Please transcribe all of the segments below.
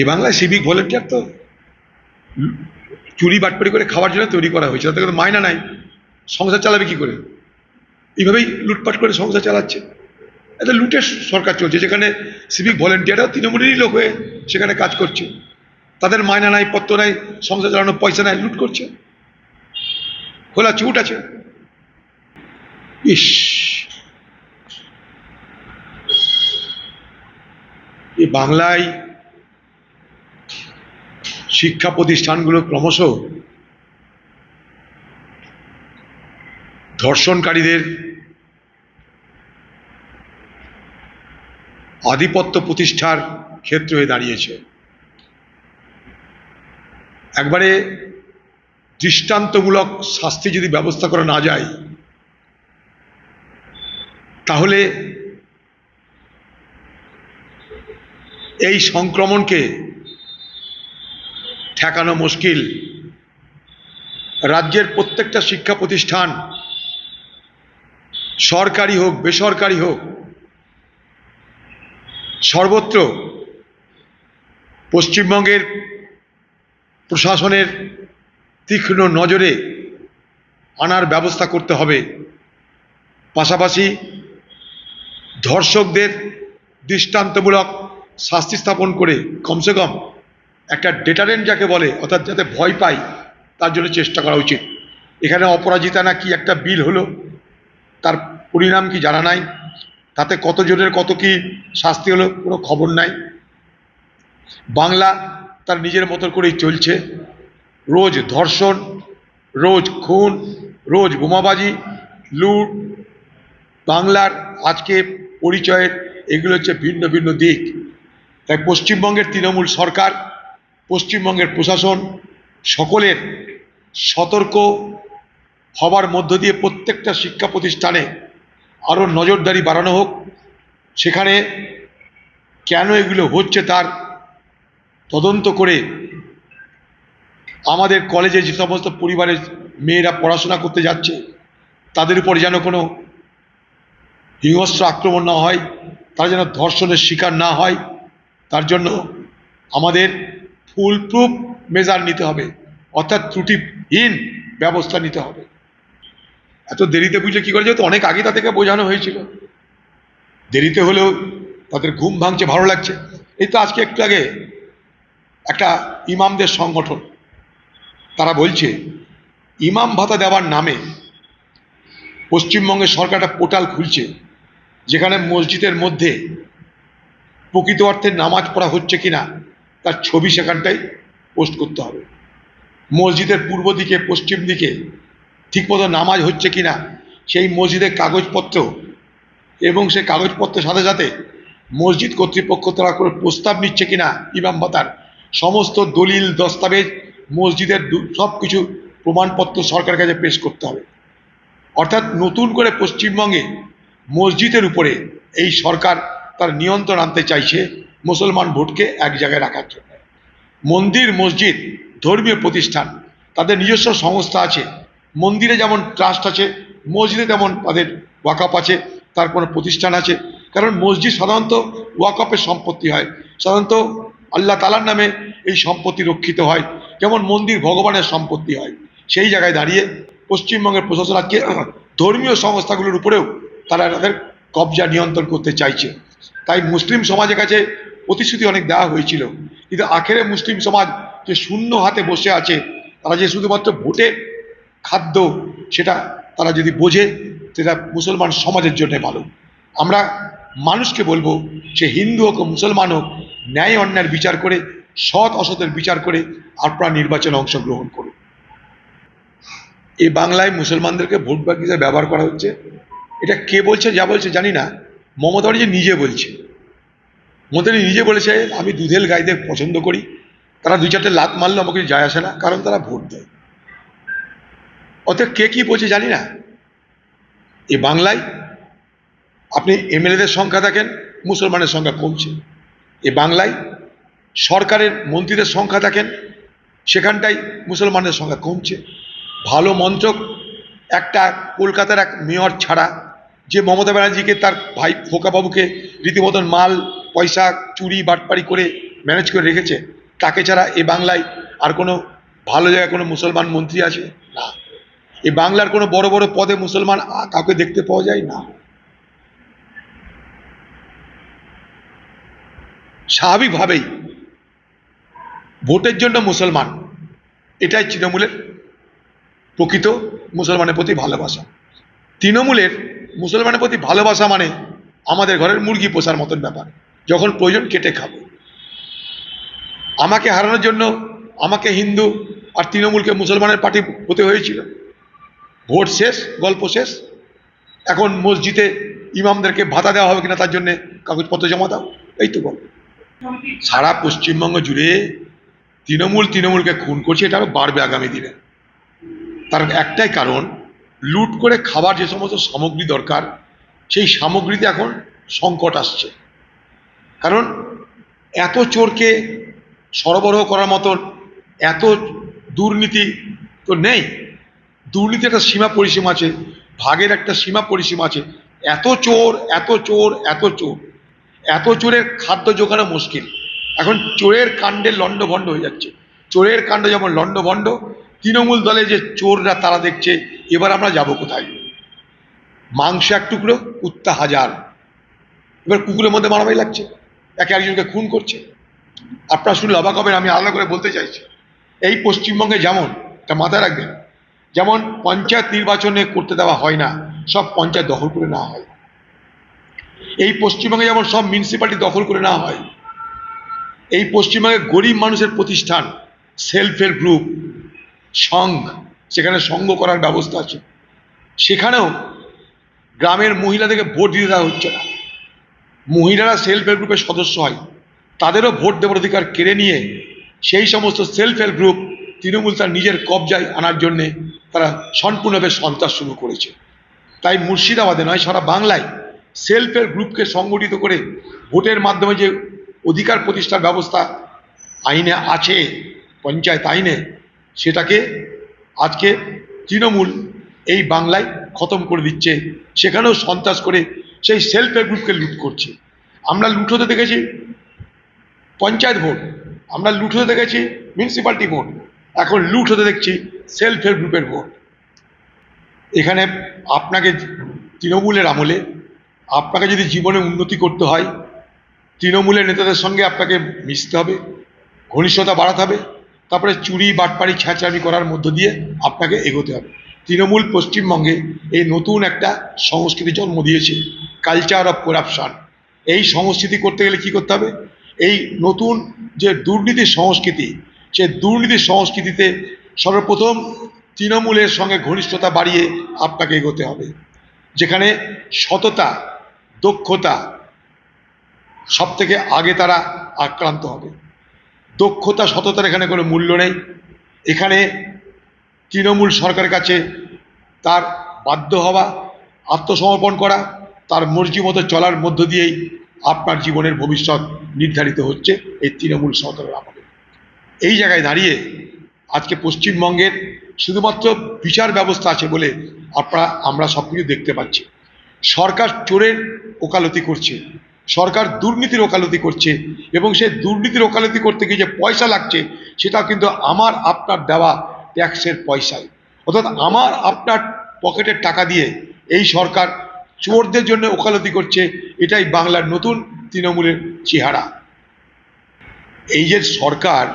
এ বাংলায় civic volunteer তো চুরি বাটপাড়ি করে খাওয়ার জন্য তৈরি করা হয়েছে তাদের মায়না নাই। সংসার চালাবে কি করে? এইভাবেই লুটপাট করে সংসার চালাচ্ছে। এটা লুটের সরকার চলছে, যেখানে সিভিক ভলেন্টিয়াররাও তৃণমূলেরই লোক হয়ে সেখানে কাজ করছে। তাদের মায়না নাই, পত্র নাই, সংসার চালানোর পয়সা নাই, লুট করছে। খোলা চুট আছে। ইস! এই বাংলায় শিক্ষা প্রতিষ্ঠানগুলো ক্রমশ ধর্ষণকারীদের আধিপত্য প্রতিষ্ঠার ক্ষেত্র হয়ে দাঁড়িয়েছে। একবারে দৃষ্টান্তমূলক শাস্তি যদি ব্যবস্থা করা না যায়, তাহলে এই সংক্রমণকে ঠেকানো মুশকিল। রাজ্যের প্রত্যেকটা শিক্ষা প্রতিষ্ঠান, সরকারি হোক, বেসরকারি হোক, সর্বত্র পশ্চিমবঙ্গের প্রশাসনের তীক্ষ্ণ নজরে আনার ব্যবস্থা করতে হবে। পাশাপাশি ধর্ষকদের দৃষ্টান্তমূলক শাস্তি স্থাপন করে কমসে কম একটা ডেটারেন্ট যাকে বলে, অর্থাৎ যাতে ভয় পায় তার জন্য চেষ্টা করা উচিত। এখানে অপরাজিতা না কি একটা বিল হলো, তার পরিণাম কি জানা নাই, তাতে কতজনের কত কি শাস্তি হলো, কোনো খবর নাই। বাংলা তার নিজের মতো করেই চলছে। রোজ ধর্ষণ, রোজ খুন, রোজ বোমাবাজি, লুট, বাংলার আজকে পরিচয়ের এগুলো হচ্ছে ভিন্ন ভিন্ন দিক। তাই পশ্চিমবঙ্গের তৃণমূল সরকার পশ্চিমবঙ্গের প্রশাসন সকলের সতর্ক হবার মধ্য দিয়ে প্রত্যেকটা শিক্ষা প্রতিষ্ঠানে আরও নজরদারি বাড়ানো হোক। সেখানে কেন এগুলো হচ্ছে তার তদন্ত করে আমাদের কলেজে যে সমস্ত পরিবারের মেয়েরা পড়াশোনা করতে যাচ্ছে, তাদের উপর যেন কোনো হিংস্র আক্রমণ না হয়, তারা যেন ধর্ষণের শিকার না হয়, তার জন্য আমাদের ফুল প্রুফ মেজার নিতে হবে, অর্থাৎ ত্রুটিহীন ব্যবস্থা নিতে হবে। এত দেরিতে বুঝলে কী করে যেহেতু অনেক আগে তাদেরকে বোঝানো হয়েছিল। দেরিতে হলেও তাদের ঘুম ভাঙছে, ভালো লাগছে। এই তো আজকে একটু আগে একটা ইমামদের সংগঠন, তারা বলছে, ইমাম ভাতা দেওয়ার নামে পশ্চিমবঙ্গের সরকার একটা পোর্টাল খুলছে, যেখানে মসজিদের মধ্যে প্রকৃত অর্থে নামাজ পড়া হচ্ছে কিনা। তার ছবি সেখানটাই পোস্ট করতে হবে। মসজিদের পূর্ব দিকে, পশ্চিম দিকে ঠিকমতো নামাজ হচ্ছে কিনা, সেই মসজিদের কাগজপত্র এবং সেই কাগজপত্রের সাথে সাথে মসজিদ কর্তৃপক্ষ তারা করে প্রস্তাব নিচ্ছে কিনা, ইমাম ভাতার সমস্ত দলিল, দস্তাবেজ, মসজিদের সব কিছু প্রমাণপত্র সরকারের কাছে পেশ করতে হবে। অর্থাৎ নতুন করে পশ্চিমবঙ্গে মসজিদের উপরে এই সরকার তার নিয়ন্ত্রণ আনতে চাইছে মুসলমান ভোটকে এক জায়গায় রাখার জন্য। মন্দির, মসজিদ, ধর্মীয় প্রতিষ্ঠান, তাদের নিজস্ব সংস্থা আছে। মন্দিরে যেমন ট্রাস্ট আছে, মসজিদে তেমন তাদের ওয়াকাপ আছে, তার কোনো প্রতিষ্ঠান আছে। কারণ মসজিদ সাধারণত ওয়াকপের সম্পত্তি হয়। সাধারণত আল্লাহ তালার নামে এই সম্পত্তি রক্ষিত হয়। যেমন মন্দির ভগবানের সম্পত্তি হয়। সেই জায়গায় দাঁড়িয়ে পশ্চিমবঙ্গের প্রশাসন আজকে ধর্মীয় সংস্থাগুলোর উপরেও তারা তাদের কবজা নিয়ন্ত্রণ করতে চাইছে। তাই মুসলিম সমাজের কাছে প্রতিশ্রুতি অনেক দেওয়া হয়েছিল। কিন্তু আখেরে মুসলিম সমাজ যে শূন্য হাতে বসে আছে, তারা যে শুধুমাত্র ভোটের খাদ্য সেটা তারা যদি বোঝে, সেটা মুসলমান সমাজের জন্য ভালো। আমরা মানুষকে বলব সে হিন্দু হোক, মুসলমান হোক, ন্যায় অন্যায়ের বিচার করে, সৎ অসতের বিচার করে আপনারা নির্বাচনে অংশগ্রহণ করুন। এই বাংলায় মুসলমানদেরকে ভোট ব্যাংক হিসেবে ব্যবহার করা হচ্ছে। এটা কে বলছে, যা বলছে জানি না। মমতা ব্যানার্জি নিজে বলছে। ব্যানার্জি নিজে বলেছে, আমি দুধেল গাইদের পছন্দ করি। তারা দুই চারটে লাত মারলে, আমাকে যায় আসে না, কারণ তারা ভোট দেয়। অতএব কে কি বলছে জানি না। এ বাংলায় আপনি এমএলএদের সংখ্যা দেখেন, মুসলমানের সংখ্যা কমছে। এ বাংলায় সরকারের মন্ত্রীদের সংখ্যা দেখেন সেখানটাই মুসলমানের সংখ্যা কমছে। ভালো মন্ত্রক একটা কলকাতার এক মেয়র ছাড়া, যে মমতা ব্যানার্জিকে তার ভাই খোকাবাবুকে রীতিমতন মাল পয়সা, চুরি, বাটপাড়ি করে ম্যানেজ করে রেখেছে। তাকে ছাড়া এ বাংলায় আর কোনো ভালো জায়গায় কোনো মুসলমান মন্ত্রী আছে? না। এ বাংলার কোনো বড় বড় পদে মুসলমান কাউকে দেখতে পাওয়া যায়? না। স্বাভাবিকভাবেই ভোটের জন্য মুসলমান, এটাই তৃণমূলের প্রকৃত মুসলমানের প্রতি ভালোবাসা। তৃণমূলের মুসলমানের প্রতি ভালোবাসা মানে আমাদের ঘরের মুরগি পোষার মতন ব্যাপার। যখন প্রয়োজন কেটে খাব। আমাকে হারানোর জন্য আমাকে হিন্দু আর তৃণমূলকে মুসলমানের পার্টি হতে হয়েছিল। ভোট শেষ, গল্প শেষ। এখন মসজিদে ইমামদেরকে ভাতা দেওয়া হবে কিনা তার জন্য কাগজপত্র জমা দাও, এই তো গল্প। সারা পশ্চিমবঙ্গ জুড়ে তৃণমূল তৃণমূলকে খুন করছে, এটা আরও বাড়বে আগামী দিনে। তার একটাই কারণ, লুট করে খাবার যে সমস্ত সামগ্রী দরকার, সেই সামগ্রীতে এখন সংকট আসছে। কারণ এত চোরকে সরবরাহ করার মতন এত দুর্নীতি তো নেই। দুর্নীতি একটা সীমা পরিসীমা আছে, ভাগের একটা সীমা পরিসীমা আছে। এত চোর এত চোর এত চোর। এত চোরের খাদ্য জোগানো মুশকিল। এখন চোরের কাণ্ডে লণ্ডভণ্ড হয়ে যাচ্ছে। চোরের কাণ্ড যেমন লণ্ডভণ্ড তৃণমূল দলে যে চোররা তারা দেখছে, এবার আমরা যাব কোথায়? মাংস এক টুকরো, কুত্তা হাজার। এবার কুকুরের মধ্যে মারামারি লাগছে। একে একজনকে খুন করছে। আপনারা শুনলে অবাক হবেন, আমি আলাদা করে বলতে চাইছি। এই পশ্চিমবঙ্গে যেমন, এটা মাথায় রাখবেন, যেমন পঞ্চায়েত নির্বাচনে করতে দেওয়া হয় না, সব পঞ্চায়েত দখল করে নেওয়া হয়। এই পশ্চিমবঙ্গে যেমন সব মিউনিসিপ্যালিটি দখল করে নেওয়া হয়, এই পশ্চিমবঙ্গে গরিব মানুষের প্রতিষ্ঠান সেলফ হেল্প গ্রুপ সংঘ, সেখানে সঙ্গ করার ব্যবস্থা আছে। সেখানেও গ্রামের মহিলাদেরকে ভোট দিতে দেওয়া হচ্ছে না। মহিলারা সেলফ হেল্প গ্রুপের সদস্য হয়। তাদেরও ভোট দেওয়ার অধিকার কেড়ে নিয়ে সেই সমস্ত সেলফ হেল্প গ্রুপ তৃণমূল তার নিজের কবজায় আনার জন্যে তারা সম্পূর্ণভাবে সন্ত্রাস শুরু করেছে। তাই মুর্শিদাবাদে নয়, সারা বাংলায় সেলফ হেল্প গ্রুপকে সংগঠিত করে ভোটের মাধ্যমে যে অধিকার প্রতিষ্ঠার ব্যবস্থা আইনে আছে, পঞ্চায়েত আইনে, সেটাকে আজকে তৃণমূল এই বাংলায় খতম করে দিচ্ছে। সেখানেও সন্ত্রাস করে সেই সেলফ হেল্প গ্রুপকে লুট করছে। আমরা লুট হতে দেখেছি পঞ্চায়েত ভোট, আমরা লুট হতে দেখেছি মিউনিসিপ্যালিটি ভোট, এখন লুট হতে দেখছি সেলফ হেল্প গ্রুপের ভোট। এখানে আপনাকে তৃণমূলের আমলে, আপনাকে যদি জীবনে উন্নতি করতে হয়, তৃণমূলের নেতাদের সঙ্গে আপনাকে মিশতে হবে, ঘনিষ্ঠতা বাড়াতে হবে, তারপরে চুরি, বাটপাড়ি, ছ্যাঁচামি করার মধ্য দিয়ে আপনাকে এগোতে হবে। তৃণমূল পশ্চিমবঙ্গে এই নতুন একটা সংস্কৃতি জন্ম দিয়েছে। কালচার অফ করাপশন এই সংস্কৃতি করতে গেলে কি করতে হবে? এই নতুন যে দুর্নীতির সংস্কৃতি, সে দুর্নীতির সংস্কৃতিতে সর্বপ্রথম তৃণমূলের সঙ্গে ঘনিষ্ঠতা বাড়িয়ে আপনাকে এগোতে হবে। যেখানে সততা, দক্ষতা সব থেকে আগে তারা আক্রান্ত হবে। দক্ষতা, সততার এখানে কোনো মূল্য নেই। এখানে তৃণমূল সরকারের কাছে তার বাধ্য হওয়া, আত্মসমর্পণ করা তার মর্জি মতো চলার মধ্য দিয়েই আপনার জীবনের ভবিষ্যৎ নির্ধারিত হচ্ছে এই তৃণমূল সরকারের আমলে। এই জায়গায় দাঁড়িয়ে আজকে পশ্চিমবঙ্গের শুধুমাত্র বিচার ব্যবস্থা আছে বলে আপনারা, আমরা সব কিছু দেখতে পাচ্ছি। সরকার চোরের ওকালতি করছে, সরকার দুর্নীতির ওকালতি করছে এবং সে দুর্নীতির ওকালতি করতে গিয়ে যে পয়সা লাগছে সেটা কিন্তু আমার, আপনার দেওয়া ট্যাক্সের পয়সায়। অর্থাৎ আমার, আপনার পকেটের টাকা দিয়ে এই সরকার চোরদের জন্য ওকালতি করছে, এটাই বাংলার নতুন তৃণমূলের চেহারা। এই যে সরকার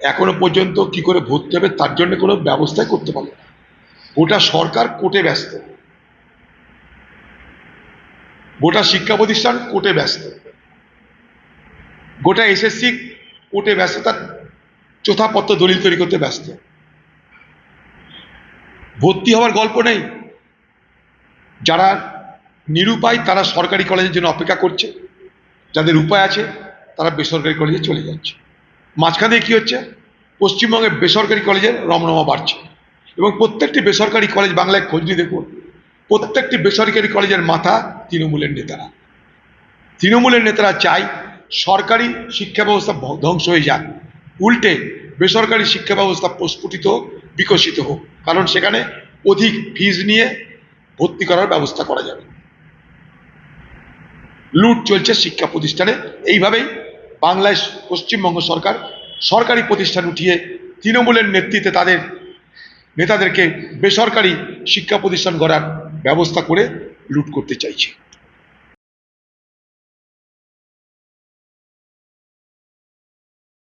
এখনও পর্যন্ত কি করে ভর্তি হবে তার জন্য কোনো ব্যবস্থাই করতে পারল না। গোটা সরকার কোটে ব্যস্ত। গোটা শিক্ষা প্রতিষ্ঠান কোটে ব্যস্ত। গোটা এসএসসি কোর্টে ব্যস্ত তার চোথাপত্র দলিল তৈরি করতে ব্যস্ত। ভর্তি হওয়ার গল্প নেই। যারা নিরুপায় তারা সরকারি কলেজের জন্য অপেক্ষা করছে, যাদের উপায় আছে তারা বেসরকারি কলেজে চলে যাচ্ছে। মাঝখানে কি হচ্ছে? পশ্চিমবঙ্গের বেসরকারি কলেজের রমরমা বাড়ছে এবং প্রত্যেকটি বেসরকারি কলেজ বাংলায় খোঁজ নিয়ে দেখুন, প্রত্যেকটি বেসরকারি কলেজের মাথা তৃণমূলের নেতারা। তৃণমূলের নেতারা চাই সরকারি শিক্ষা ব্যবস্থা ধ্বংস হয়ে যাক, উল্টে বেসরকারি শিক্ষা ব্যবস্থা প্রস্ফুটিত, বিকশিত হোক। কারণ সেখানে অধিক ফিজ নিয়ে ভর্তি করার ব্যবস্থা করা যাবে। লুট চলছে শিক্ষা প্রতিষ্ঠানে। এইভাবেই বাংলায় পশ্চিমবঙ্গ সরকার সরকারি প্রতিষ্ঠান উঠিয়ে তৃণমূলের নেতৃত্বে তাদের নেতাদেরকে বেসরকারি শিক্ষা প্রতিষ্ঠান গড়ার ব্যবস্থা করে লুট করতে চাইছে।